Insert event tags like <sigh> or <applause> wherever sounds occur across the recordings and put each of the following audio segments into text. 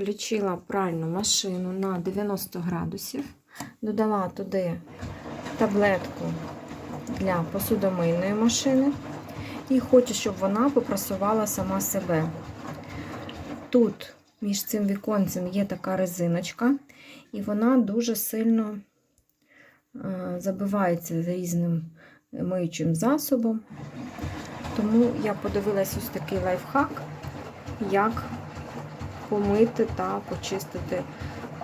Включила пральну машину на 90 градусів, додала туди таблетку для посудомийної машини і хочу, щоб вона попрасувала сама себе. Тут між цим віконцем є така резиночка, і вона дуже сильно е, забивається різним миючим засобом. Тому я подивилась ось такий лайфхак, як помити та почистити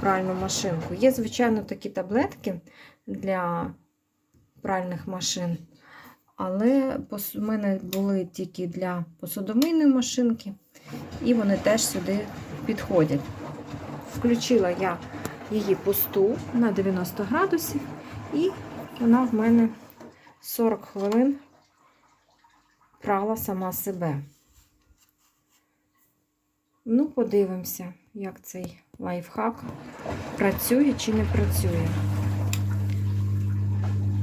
пральну машинку. Є, звичайно, такі таблетки для пральних машин, але в мене були тільки для посудомийної машинки, і вони теж сюди підходять. Включила я її пусту на 90 градусів, і вона в мене 40 хвилин прала сама себе. Ну, подивимося, як цей лайфхак працює чи не працює.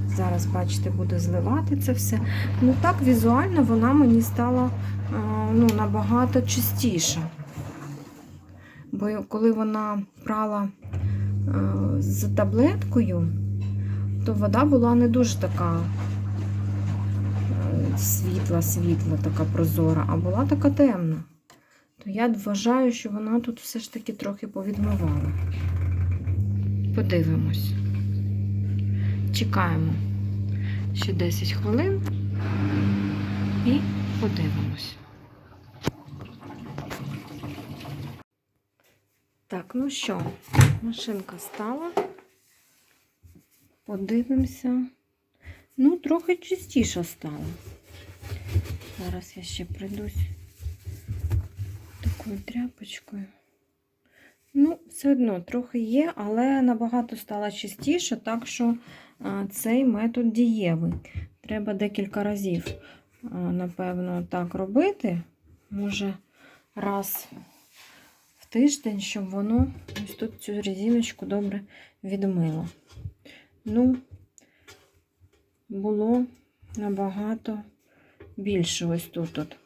Зараз, бачите, буду зливати це все. Ну так, візуально вона мені стала ну, набагато чистіша. Бо коли вона прала з таблеткою, то вода була не дуже така світла, світла, така прозора, а була така темна. То я вважаю, що вона тут все ж таки трохи повідмивала. Подивимось. Чекаємо ще 10 хвилин і подивимось. Так, ну що, машинка стала. Подивимося. Ну, трохи чистіша стала. Зараз я ще прийдусь такою тряпочкою. Ну, все одно трохи є, але набагато стала чистіше, так що цей метод дієвий. Треба декілька разів, напевно, так робити. Може, раз в тиждень, щоб воно ось тут цю резиночку добре відмило. Ну, було набагато більше ось тут. Тут,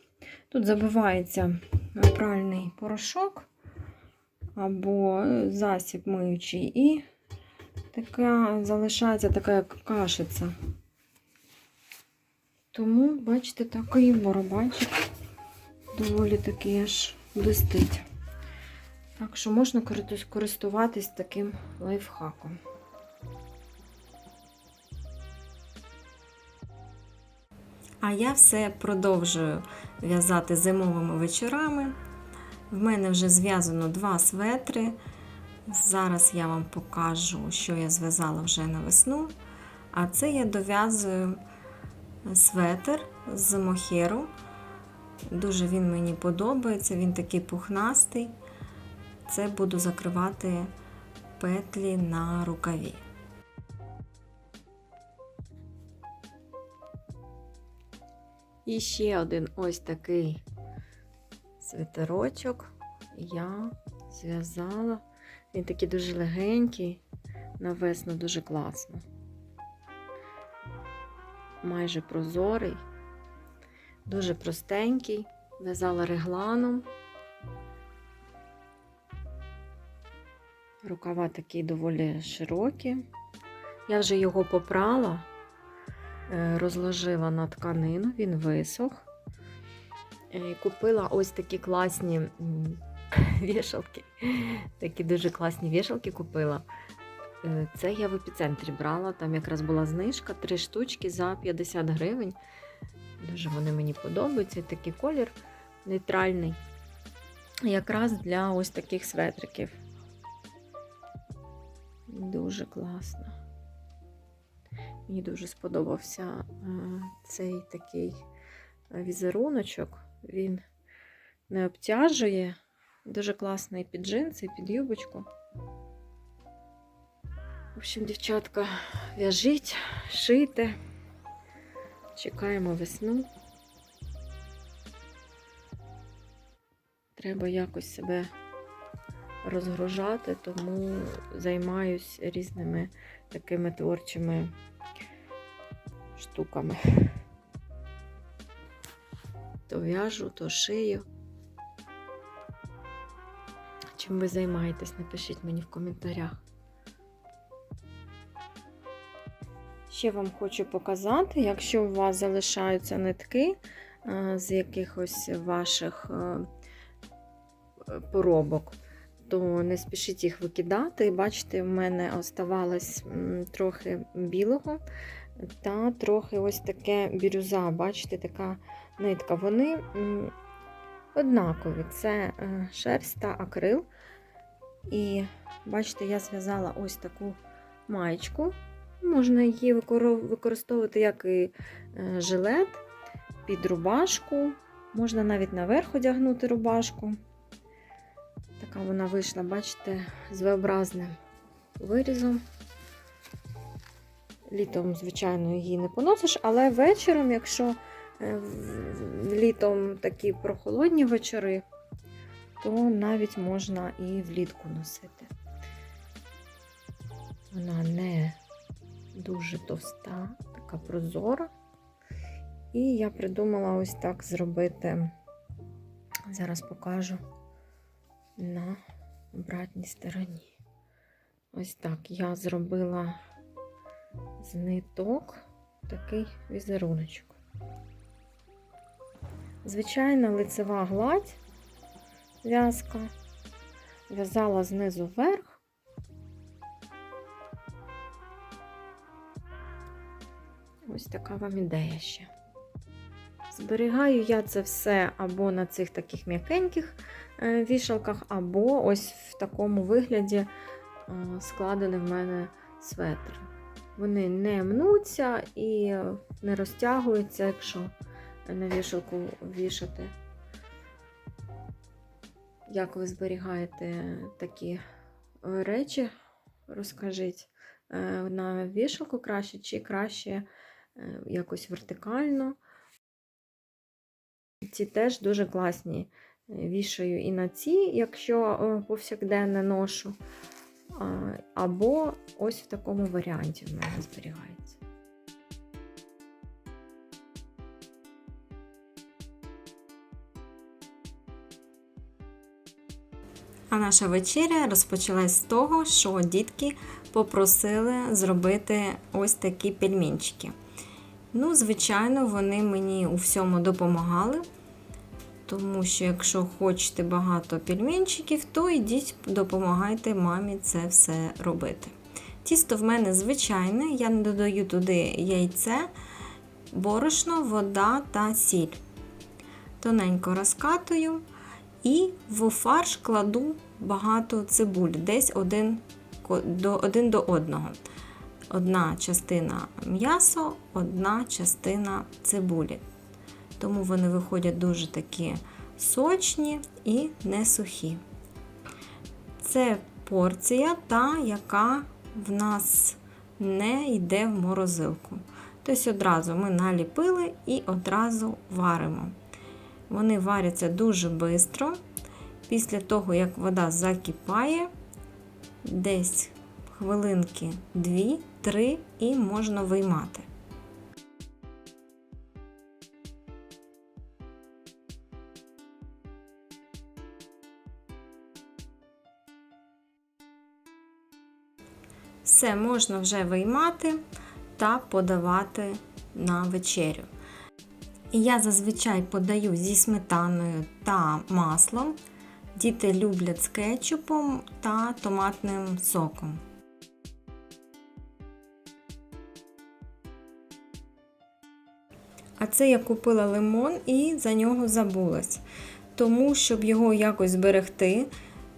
тут забивається пральний порошок або засіб миючий, і така залишається така як кашиця. Тому, бачите, такий барабанчик доволі такий аж блистить. Так що можна користуватись таким лайфхаком. А я все продовжую в'язати зимовими вечорами. В мене вже зв'язано два светри. Зараз я вам покажу, що я зв'язала вже на весну. А це я дов'язую светр з мохеру. Дуже він мені подобається, він такий пухнастий. Це буду закривати петлі на рукаві. І ще один ось такий свитерочок я зв'язала. Він такий дуже легенький, на весну дуже класно. Майже прозорий, дуже простенький, в'язала регланом. Рукава такі доволі широкі. Я вже його попрала. Е, розложила на тканину, він висох. І Купила ось такі класні <laughs> вішалки. Такі дуже класні вішалки купила. Е, Це я в епіцентрі брала, там якраз була знижка, три штучки за 50 гривень. Дуже вони мені подобаються. Такий колір нейтральний. Якраз для ось таких светриків. Дуже класно. Мені дуже сподобався цей такий візеруночок. Він не обтяжує. Дуже класний під джинси, під юбочку. В общем, дівчатка, в'яжіть, шийте. Чекаємо весну. Треба якось себе розгружати, тому займаюсь різними такими творчими штуками. То в'яжу, то шию. чим ви займаєтесь, напишіть мені в коментарях. Ще вам хочу показати, якщо у вас залишаються нитки е, з якихось ваших е, поробок, то не спішіть їх викидати. Бачите, в мене оставалось трохи білого та трохи ось таке бірюза. Бачите, така нитка. Вони однакові. Це е, шерсть та акрил. І бачите, я зв'язала ось таку маєчку. Можна її використовувати як і е, жилет під рубашку. Можна навіть наверх одягнути рубашку. Така вона вийшла, бачите, з V-образним вирізом. Літом, звичайно, її не поносиш, але вечором, якщо е, літом такі прохолодні вечори, то навіть можна і влітку носити. Вона не дуже товста, така прозора. І я придумала ось так зробити. Зараз покажу на обратній стороні. Ось так я зробила з ниток такий візеруночок. Звичайна лицева гладь, в'язка, в'язала знизу вверх. Ось така вам ідея ще. Зберігаю я це все або на цих таких м'якеньких е, вішалках, або ось в такому вигляді е, складений в мене светр. Вони не мнуться і не розтягуються, якщо на вішалку вішати. Як ви зберігаєте такі речі, розкажіть. Е, На вішалку краще чи краще якось вертикально. Ці теж дуже класні. Е, Вішаю і на ці, якщо е, повсякденно ношу. Або ось в такому варіанті в мене зберігається. А наша вечеря розпочалась з того, що дітки попросили зробити ось такі пельменчики. Ну, звичайно, вони мені у всьому допомагали. Тому що, якщо хочете багато пельменчиків, то йдіть допомагайте мамі це все робити. Тісто в мене звичайне, я не додаю туди яйце, борошно, вода та сіль. Тоненько розкатую і в фарш кладу багато цибуль, десь один до, один до одного. Одна частина м'ясо, одна частина цибулі. Тому вони виходять дуже такі сочні і не сухі. Це порція та, яка в нас не йде в морозилку. Тобто одразу ми наліпили і одразу варимо. Вони варяться дуже швидко. Після того, як вода закипає, десь хвилинки 2-3 і можна виймати. Все можна вже виймати та подавати на вечерю. Я зазвичай подаю зі сметаною та маслом. Діти люблять з кетчупом та томатним соком. Це я купила лимон і за нього забулась. Тому, щоб його якось зберегти,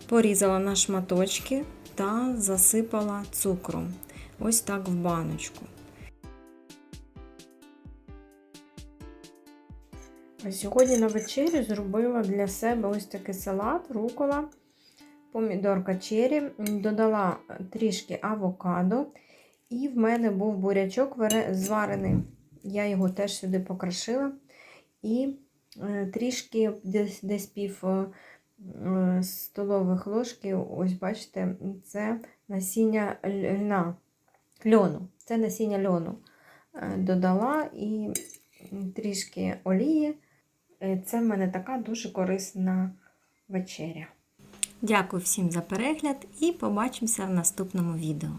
порізала на шматочки та засипала цукром. Ось так в баночку. Сьогодні на вечерю зробила для себе ось такий салат, рукола, помідорка чері, додала трішки авокадо, і в мене був бурячок зварений. Я його теж сюди покрошила. І е, трішки десь, десь пів е, е, столових ложки, ось бачите, це насіння льна, льону. Це насіння льону. Додала і трішки олії. Це в мене така дуже корисна вечеря. Дякую всім за перегляд і побачимося в наступному відео.